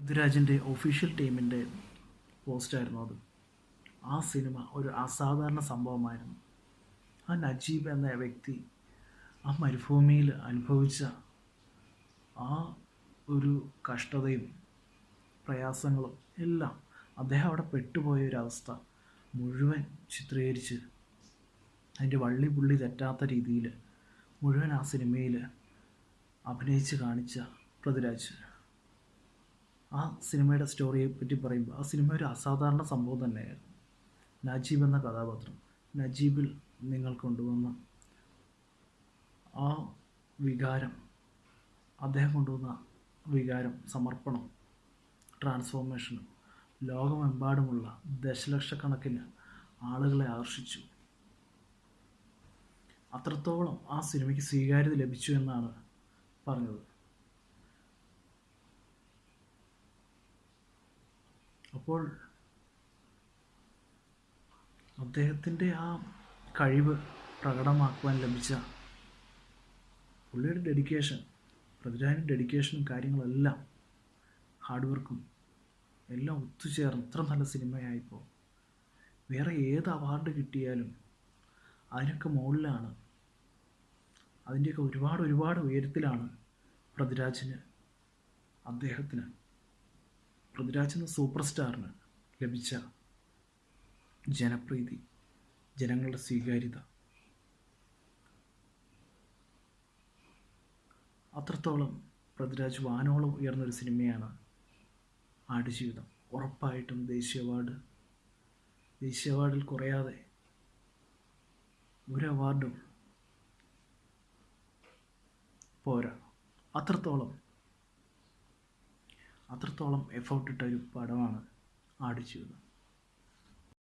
പൃഥ്വിരാജിന്റെ ഒഫീഷ്യൽ ടീമിന്റെ പോസ്റ്റായിരുന്നു അത്. ആ സിനിമ ഒരു അസാധാരണ സംഭവമായിരുന്നു. ആ നജീബ് എന്ന വ്യക്തി ആ മരുഭൂമിയിൽ അനുഭവിച്ച ആ ഒരു കഷ്ടതയും പ്രയാസങ്ങളും എല്ലാം അദ്ദേഹം അവിടെ പെട്ടുപോയ ഒരവസ്ഥ മുഴുവൻ ചിത്രീകരിച്ച് അതിന്റെ വള്ളി പുള്ളി തെറ്റാത്ത രീതിയിൽ മുഴുവൻ ആ സിനിമയിൽ അഭിനയിച്ച് കാണിച്ച പൃഥ്വിരാജ്. ആ സിനിമയുടെ സ്റ്റോറിയെ പറ്റി പറയുമ്പോൾ ആ സിനിമ ഒരു അസാധാരണ സംഭവം തന്നെയായിരുന്നു. നജീബ് എന്ന കഥാപാത്രം. നജീബിൽ നിങ്ങൾ കൊണ്ടുവന്ന ആ വികാരം അദ്ദേഹം കൊണ്ടുവന്ന വികാരം സമർപ്പണം ട്രാൻസ്ഫോർമേഷനും ലോകമെമ്പാടുമുള്ള ദശലക്ഷക്കണക്കിന് ആളുകളെ ആകർഷിച്ചു. അത്രത്തോളം ആ സിനിമയ്ക്ക് സ്വീകാര്യത ലഭിച്ചു എന്നാണ് പറഞ്ഞത്. അപ്പോൾ അദ്ദേഹത്തിന്റെ ആ കഴിവ് പ്രകടമാക്കുവാൻ ലഭിച്ച പുള്ളിയുടെ ഡെഡിക്കേഷൻ പൃഥ്വിരാജിന്റെ ഡെഡിക്കേഷനും കാര്യങ്ങളെല്ലാം ഹാർഡ് വർക്കും എല്ലാം ഒത്തുചേർന്ന് ഇത്ര നല്ല സിനിമയായിപ്പോൾ വേറെ ഏത് അവാർഡ് കിട്ടിയാലും അതിനൊക്കെ മുകളിലാണ്. അതിന്റെയൊക്കെ ഒരുപാട് ഒരുപാട് ഉയരത്തിലാണ് പൃഥ്വിരാജിന് അദ്ദേഹത്തിന് പൃഥ്വിരാജ് എന്ന സൂപ്പർ സ്റ്റാറിന് ലഭിച്ച ജനപ്രീതി ജനങ്ങളുടെ സ്വീകാര്യത. അത്രത്തോളം പൃഥ്വിരാജ് വാനോളം ഉയർന്നൊരു സിനിമയാണ് ആടുജീവിതം. ഉറപ്പായിട്ടും ദേശീയ അവാർഡ് ദേശീയ അവാർഡിൽ കുറയാതെ ഒരു അവാർഡും പോരാ. അത്രത്തോളം അത്രത്തോളം എഫേർട്ടിട്ട ഒരു പടമാണ് ആടുജീവിതം